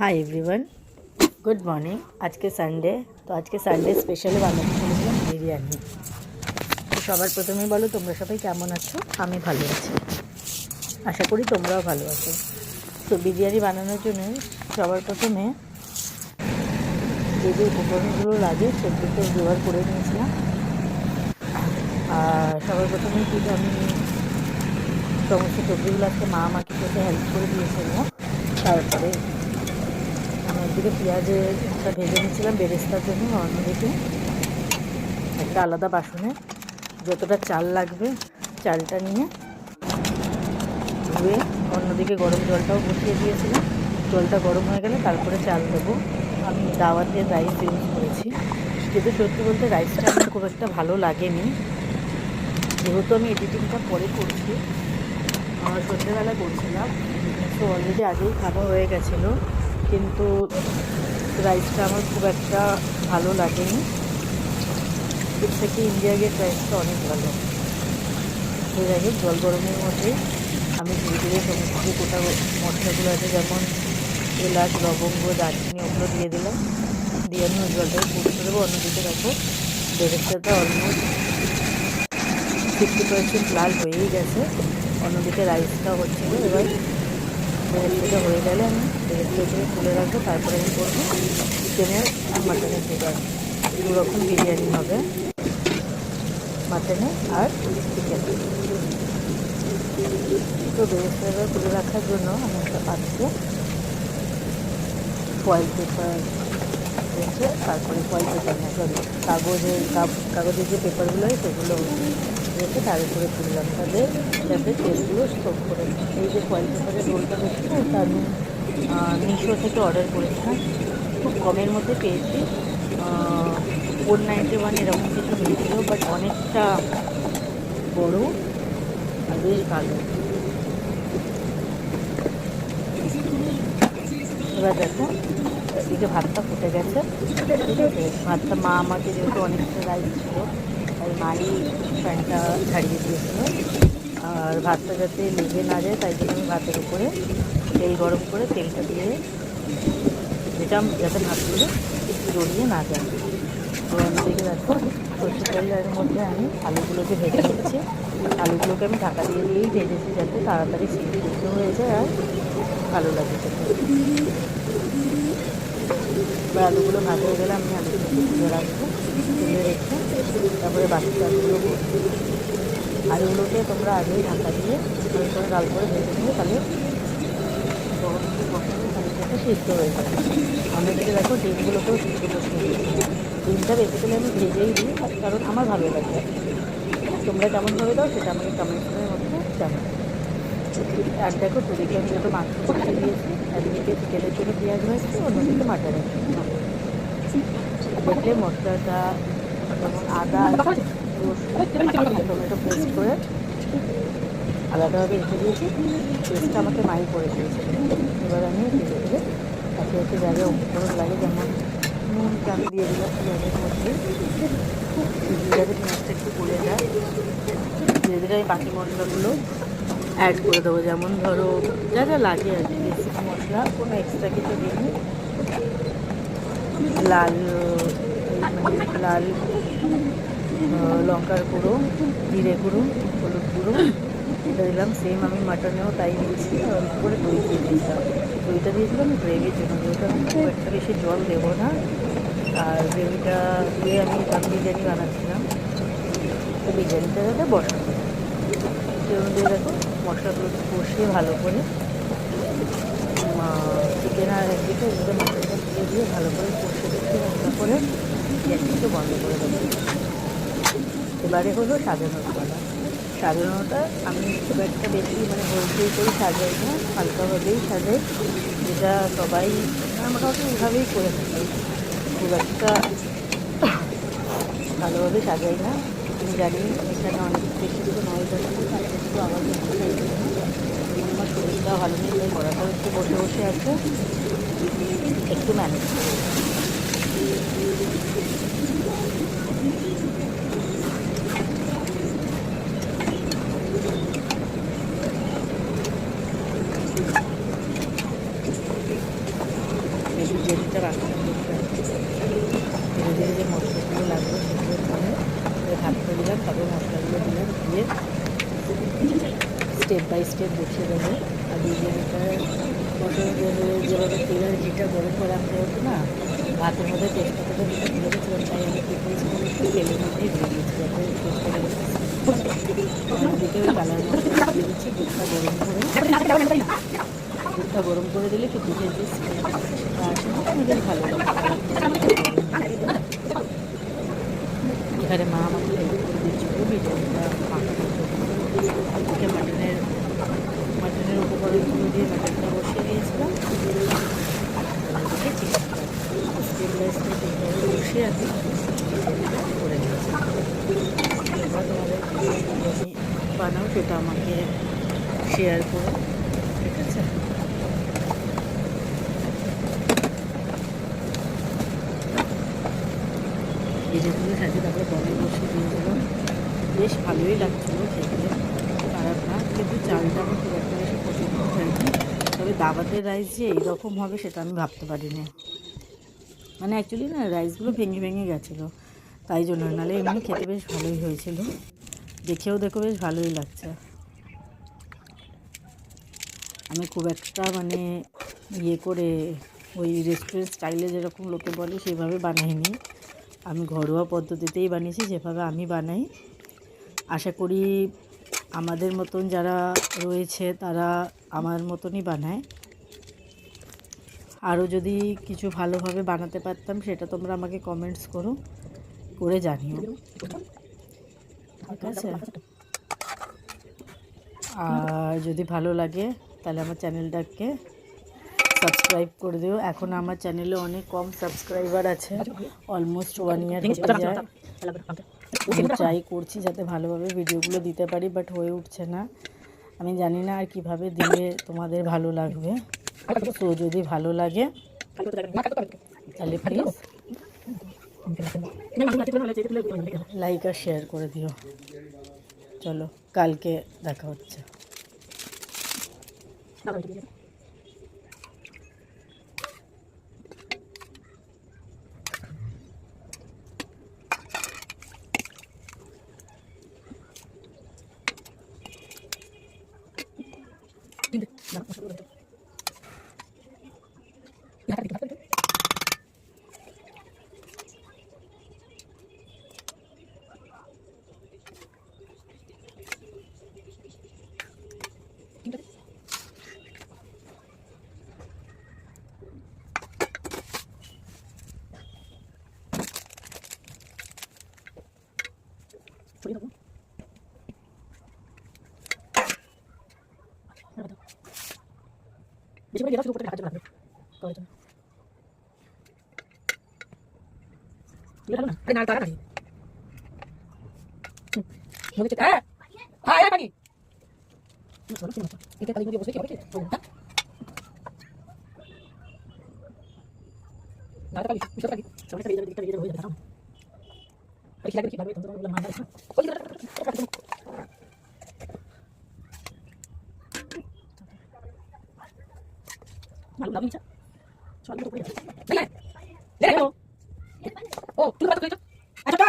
High everyone good morning আজকে Sunday তো আজকে সানডে স্পেশালি বানাতে চলেছিলাম বিরিয়ানি। তো সবার প্রথমেই বলো, তোমরা সবাই কেমন আছো? আমি ভালো আছি। আশা করি তোমরাও ভালো আছো। তো বিরিয়ানি বানানোর জন্য সবার প্রথমে যে যে উপকরণগুলো লাগে সেগুলোকে জোগাড় করে নিয়েছিলাম। আর সবার প্রথমে কিন্তু আমি সমস্ত সবজিগুলো আজকে মা আমাকে হেল্প করে দিয়েছিল। তারপরে আমি একদিকে পেঁয়াজটা ভেজে নিয়েছিলাম বেরেস্তার জন্য অন্যদিকে একটা আলাদা বাসনে। যতটা চাল লাগবে চালটা নিয়ে ধুয়ে অন্যদিকে গরম জলটাও বসিয়ে দিয়েছিলাম। জলটা গরম হয়ে গেলে তারপরে চাল দেবো। আমি দাওয়াতের রাইস ইউজ করেছি। কিন্তু সত্যি বলতে রাইসটা আমার খুব একটা ভালো লাগেনি। যেহেতু আমি এডিটিংটা পরে করছি সন্ধ্যেবেলা করছিলাম। তো অলরেডি আগেই খাওয়া হয়ে গেছিল। কিন্তু রাইসটা আমার খুব একটা ভালো লাগেনি। এর থেকে ইন্ডিয়া গেট রাইসটা অনেক ভালো। তো যাই জল গরমের মধ্যে আমি ধীরে ধীরে সমস্ত গোটা মশলাগুলো আছে, যেমন এলাচ, লবঙ্গ, দারচিনি ওগুলো দিয়ে দিলাম। দিয়ে আমি ওই জলটাকে ফুটতে দেবো। অন্যদিকে রাখব বেরেস্তাটা অলমোস্ট ফিফটি পার্সেন্ট লাল হয়েই গেছে। অন্যদিকে রাইসটা হচ্ছিল। এবার বেরেস্তাটা হয়ে গেলে আমি বেরেস্তাটা তুলে রাখব, তারপরে আমি করব চিকেনের মাটনের জোগাড় দু রকম বিরিয়ানি হবে, মাটনে আর চিকেন। তো বেরেস্তাটা তুলে রাখার জন্য আমি একটা পাত্রে ফয়েল পেপার রেখে তারপরে ফয়েল পেপার না সরি কাগজের কাগজের যে পেপারগুলো হয় সেগুলো রেখে তার উপরে তুললাম তাদের যাতে তেলগুলো স্টোভ করে এই যে ফয়েল পেপারের রোলটা দেখছি, ওটা আমি মিশো থেকে অর্ডার করেছিলাম। খুব কমের মধ্যে পেয়েছি। ফোর নাইনটি ওয়ান এরকম কিছু হয়েছিল বাট অনেকটা বড় আর বেশ ভালো। এবার দেখো, এদিকে ভাতটা ফুটে গেছে। ভাতটা মা আমাকে যেহেতু অনেকটা রাইস ছিল মাই ফ্যানটা ছাড়িয়ে দিয়েছিল আর ভাতটা যাতে লেগে না যায়, তাই জন্য আমি ভাতের উপরে তেল গরম করে তেলটা দিয়ে যেটা যাতে ভাতগুলো একটু জড়িয়ে না যায়। তো দেখো সর্ষে তেলের মধ্যে আমি আলুগুলোকে ভেজে নিচ্ছি। আলুগুলোকে আমি ঢাকা দিয়ে দিয়েই ভেজেছি যাতে তাড়াতাড়ি সিদ্ধ হয়ে যায় আর ভালো লাগে এবার আলুগুলো ভাজা হয়ে গেলে আমি আলুগুলো রাখব। তুলে রেখে তারপরে বাকি চালগুলো আলুগুলোকে তোমরা আগেই ঢাকা দিয়ে ভালো করে ডাল করে ভেজে নেবে তাহলে সিদ্ধ হয়ে যাবে। অন্যদিকে দেখো ডিমগুলোকেও সিদ্ধ করতে ডিমটা বেসিক্যালি আমি ভেজেই দিই, কারণ আমার ভালো লাগে। তোমরা কেমনভাবে দাও, সেটা আমাকে কমেন্টের মধ্যে জানাও। আর দেখো দুদিকে আমি যত মাংস কষিয়ে দিয়েছি, একদিকে চিকেনের জন্য পেঁয়াজ হয়েছে অন্যদিকে মাটনের জন্য। দেখলে মশলাটা যেমন আদা টমেটো পেস্ট করে আলাদাভাবে রেখে দিয়েছি পেস্টটা আমাকে মাই করে দিয়েছে এবার আমি ধীরে ধীরে একে একে জায়গায় উপকরণ লাগে যেমন নুনটা আমি দিয়ে দিলাম পেঁয়াজের মধ্যে যাতে পেঁয়াজটা একটু গলে যায় ধীরে ধীরে আমি বাকি মশলাগুলো অ্যাড করে দেবো যেমন ধরো যা যা লাগে আর কি মশলা কোনো এক্সট্রা কিছু দিইনি লাল লাল লঙ্কার গুঁড়ো, জিরে গুঁড়ো, হলুদ গুঁড়ো, এটা দিলাম। সেম আমি মাটনেও তাই দিয়েছি, আর করে দই দিয়ে দিয়েছিলাম। দইটা দিয়েছিলাম গ্রেভির জন্য। যেহেতু আমি খুব একটা বেশি জল দেবো না। আর গ্রেভিটা দিয়ে আমি দম বিরিয়ানি বানাচ্ছিলাম। তো বিরিয়ানিটা যাতে বসাবো সেই অনুযায়ী দেখো, মশলাগুলো কষিয়ে ভালো করে চিকেন আর একদিকে এগুলো মশলাটা দিয়ে দিয়ে ভালো করে কষিয়ে দিচ্ছি রান্না করে গ্যাসটিকে বন্ধ করে এবারে হলো সাজানোর পালা। সাজানোটা আমি খুব একটা বেশি মানে বলতেই করে সাজাই না, হালকাভাবেই সাজাই। যেটা সবাই মানে মোটামুটি ওইভাবেই করে থাকি। খুব একটা ভালোভাবে সাজাই না। আমি জানি এখানে অনেক বেশি কিছু একটু আবার আমার শরীরটা ভালো নেই, তাই পড়াটা একটু বসে বসে আছে। একটু ম্যানেজ করে রান্না করতে ধীরে লাগবে সেগুলো দিয়ে এবার ভাতটা দিলাম তারপর মশলাগুলো দিলাম দিয়ে স্টেপ বাই স্টেপ বসিয়ে দেবো। আর বিরিয়ানিটা বসানো যেভাবে তেলের ঘিটা গরম করে আনতে হতো না ভাতের মধ্যে আমি কী দুধটা গরম করে। দিলে কি দুধের যে সেটা আসে ভালো এখানে মা আমাকে হেল্প করে ওদিকে মাটনের মাটনের উপকরণগুলো দিয়ে মাটনটা বসিয়ে দিয়েছিলাম আর ওদিকে চিকেনটা স্টেপ বাই স্টেপ এইভাবে বসিয়ে আমি বিরিয়ানিটা করে দিয়েছি এবার তোমাদের বিরিয়ানি বানাও সেটা আমাকে শেয়ার করো, ঠিক আছে? বিরিয়ানিগুলো সাথে তারপরে দমে বসিয়ে দিয়েছিলাম বেশ ভালোই লাগছিল খেতে, খারাপ না, কিন্তু চালটা আমার খুব একটা বেশি পছন্দ হয়নি তবে দাবাতের রাইস যে এইরকম হবে সেটা আমি ভাবতে পারিনি। মানে অ্যাকচুয়ালি না রাইসগুলো ভেঙে ভেঙে গেছিল, তাই জন্য। নাহলে এমনি খেতে বেশ ভালোই হয়েছিল। দেখেও দেখো বেশ ভালোই লাগছে। আমি খুব একটা মানে ইয়ে করে ওই রেস্টুরেন্ট স্টাইলে যেরকম লোকে বলে সেইভাবে বানাইনি। আমি ঘরোয়া পদ্ধতিতেই বানিয়েছি, যেভাবে আমি বানাই। আশা করি আমাদের মতন যারা রয়েছে তারা আমার মতনই বানায়। আরও যদি কিছু ভালোভাবে বানাতে পারতাম সেটা তোমরা আমাকে কমেন্টস করো, করে জানিও। ঠিক আছে? আর যদি ভালো লাগে তাহলে আমার চ্যানেলটাকে সাবস্ক্রাইব করে দিও। এখন আমার চ্যানেলে অনেক কম সাবস্ক্রাইবার আছে। অলমোস্ট ওয়ান ইয়ার যায়। ট্রাই করছি যাতে ভালোভাবে ভিডিওগুলো দিতে পারি বাট হয়ে উঠছে না। আমি জানি না আর কীভাবে দিলে তোমাদের ভালো লাগবে। তো যদি ভালো লাগে, তাহলে প্লিজ লাইক আর শেয়ার করে দিও। চলো, কালকে দেখা হচ্ছে। বেশি করে দিয়ে দাও শুধু উপরে রাখার জন্য লাগবে করার জন্য তুলে ফেলো না আরে না তারা নাকি মনে হচ্ছে হ্যাঁ হ্যাঁ হ্যাঁ পানি চলো কি মতো এটা কালি দিয়ে বসে কি হবে কি হ্যাঁ না কালি বিশাল কালি সবাই কালি দিকটা দিয়ে হয়ে যাবে দাঁড়াও আরে কি লাগবে কি লাগবে তোমরা বললাম না ওই মালু লাভ নিচা চল ও তুই বাত কইছো আচ্ছা